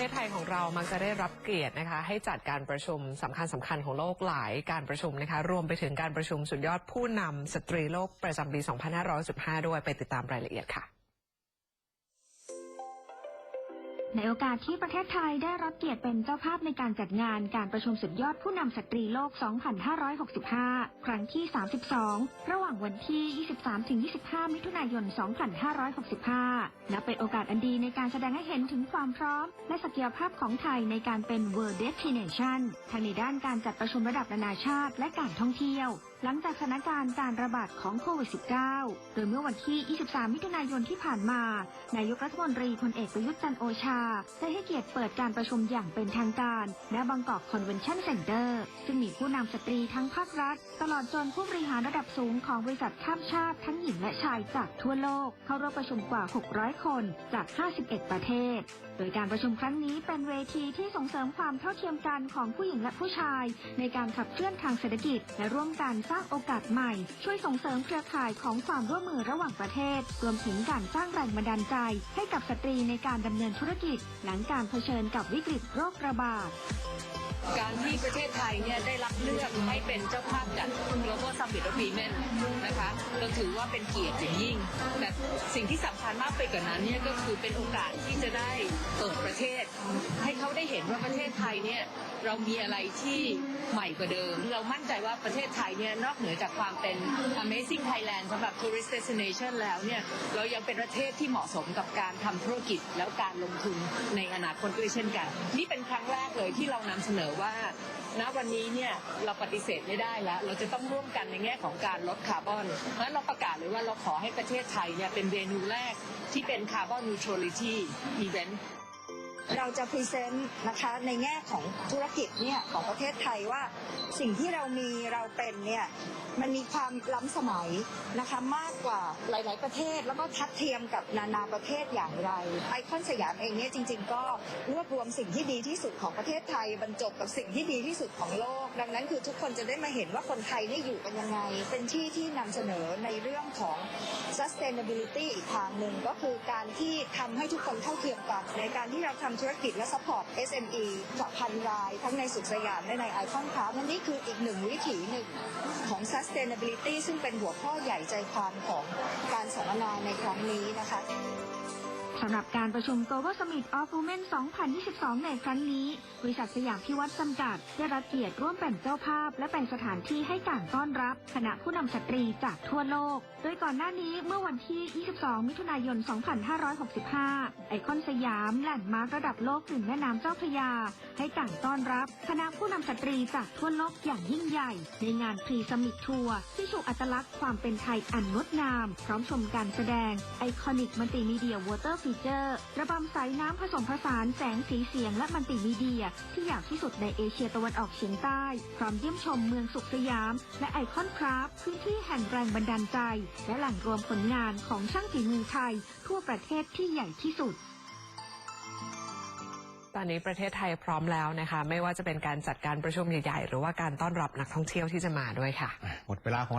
ทศไทยของเรามักจะได้รับเกียรตินะคะ ให้จัดการประชุมสำคัญสำคัญของโลกหลายการประชุมนะคะ รวมไปถึงการประชุมสุดยอดผู้นำสตรีโลกประจำปี 2515 ด้วยไปติดตามรายละเอียดค่ะ ในโอกาสที่ประเทศไทยได้รับเกียรติเป็นเจ้าภาพในการจัดงานการประชุมสุดยอดผู้นำสตรีโลก 2565 ครั้งที่ 32 ระหว่างวันที่ 23-25 มิถุนายน 2565 นับเป็นโอกาสอันดีในการแสดงให้เห็นถึงความพร้อม และศักยภาพของไทยในการเป็น World Destination ทั้งในด้านการจัดประชุมระดับนานาชาติและการท่องเที่ยว หลังจากสถานการณ์การระบาดของโควิด -19 โดยเมื่อวันที่ 23 มิถุนายนที่ผ่านมา นายกรัฐมนตรีพลเอกประยุทธ์จันโอชาได้ให้เกียรติเปิดการประชุมอย่างเป็นทางการ ณ บางกอกคอนเวนชั่นเซ็นเตอร์ ซึ่งมีผู้นำสตรีทั้งภาครัฐ ตลอดจนผู้บริหารระดับสูงของบริษัทข้ามชาติทั้งหญิงและชายจากทั่วโลก เข้าร่วมประชุมกว่า 600 คนจาก 51 ประเทศ โดยการประชุมครั้งนี้เป็นเวทีที่ส่งเสริมความเท่าเทียมกันของผู้หญิงและผู้ชาย ในการขับเคลื่อนทางเศรษฐกิจ และร่วมกันสร้างโอกาสใหม่ ช่วยส่งเสริมเครือข่ายของความร่วมมือระหว่างประเทศ รวมถึงการสร้างแรงบันดาลใจ ให้กับสตรีในการดำเนินธุรกิจหลังการเผชิญกับวิกฤตโรคระบาด การที่ประเทศไทยเนี่ยได้รับเลือกให้เป็นเจ้าภาพจัด Global Summit of Women นะคะเราถือว่าเป็นเกียรติอย่างยิ่ง แต่สิ่งที่สำคัญมากไปกว่านั้นเนี่ยก็คือเป็นโอกาสที่จะได้เปิดประเทศ ห็นว่าประเทศไทยเนี่ยเรามีอะไรที่ใหม่กว่าเดิม เรามั่นใจว่าประเทศไทยเนี่ยนอกเหนือจากความเป็น Amazing Thailand สำหรับ Tourist Destination แล้วเนี่ยเรายังเป็นประเทศที่เหมาะสมกับการทำธุรกิจแล้วการลงทุนในอนาคตด้วยเช่นกัน นี่เป็นครั้งแรกเลยที่เรานำเสนอว่าณวันนี้เนี่ยเราปฏิเสธไม่ได้แล้ว เราจะต้องร่วมกันในแง่ของการลดคาร์บอนเพราะฉะนั้นเราประกาศเลยว่าเราขอให้ประเทศไทยเนี่ยเป็นเวนูแรกที่เป็นคาร์บอนนิวทรัลิตี้อีเวนต์ เราจะพรีเซนต์นะคะในแง่ของธุรกิจเนี่ยของประเทศไทยว่าสิ่งที่เรามีเราเป็นเนี่ยมันมีความล้ำสมัยนะคะมากกว่าหลาย ๆ ประเทศแล้วก็ทัดเทียมกับนานาประเทศอย่างไร ไอคอนสยามเองเนี่ยจริง ๆ ก็รวบรวมสิ่งที่ดีที่สุดของประเทศไทยบรรจบกับสิ่งที่ดีที่สุดของโลก ดังนั้นคือทุกคนจะได้มาเห็นว่าคนไทยนี่อยู่กันยังไง เป็นที่ที่นำเสนอในเรื่องของ sustainability อีกทางหนึ่งก็คือการที่ทำให้ทุกคนเท่าเทียมกันในการที่เราทำธุรกิจและสปอร์ต SME กว่าพันราย ทั้งในสุขสยามและในไอคอนคราฟนี่คืออีกหนึ่งวิถีหนึ่งของ sustainability ซึ่งเป็นหัวข้อใหญ่ใจความของการสัมมนาในครั้งนี้นะคะ สำหรับการประชุม Global Summit of Women 2022 ในครั้งนี้ บริษัทสยามพิวัตรจำกัด ได้รับเกียรติร่วมเป็นเจ้าภาพ และเป็นสถานที่ให้การต้อนรับ คณะผู้นำสตรีจากทั่วโลก โดยก่อนหน้านี้เมื่อวันที่ 22 มิถุนายน 2565 ไอคอนสยามแหล่นมาร์กระดับโลกถึงแม่น้ำเจ้าพระยา ให้การต้อนรับ คณะผู้นำสตรีจากทั่วโลกอย่างยิ่งใหญ่ ในงานพรีสมิ t ทัวร์ที่ชูอัตลักษณ์ความเป็นไทยอันงดงาม พร้อมชมการแสดงไอคอนิกมัลติมีเดียวอเตอร์ฟีเจอร์ ระบำสายน้ำผสมผสานแสงสีเสียงและมัลติมีเดีย ที่ยาวที่สุดในเอเชียตะวันออกเฉียงใต้ พร้อมเยี่ยมชมเมืองสุขสยาม และไอคอนคราฟต์พื้นที่แห่งแรงบันดาลใจ และแหล่งรวมผลงานของช่างฝีมือไทย ทั่วประเทศที่ใหญ่ที่สุดตอนนี้ประเทศไทยพร้อมแล้วนะคะ ไม่ว่าจะเป็นการจัดการประชุมใหญ่ๆ หรือว่าการต้อนรับนักท่องเที่ยวที่จะมาด้วยค่ะ หมดเวลาของ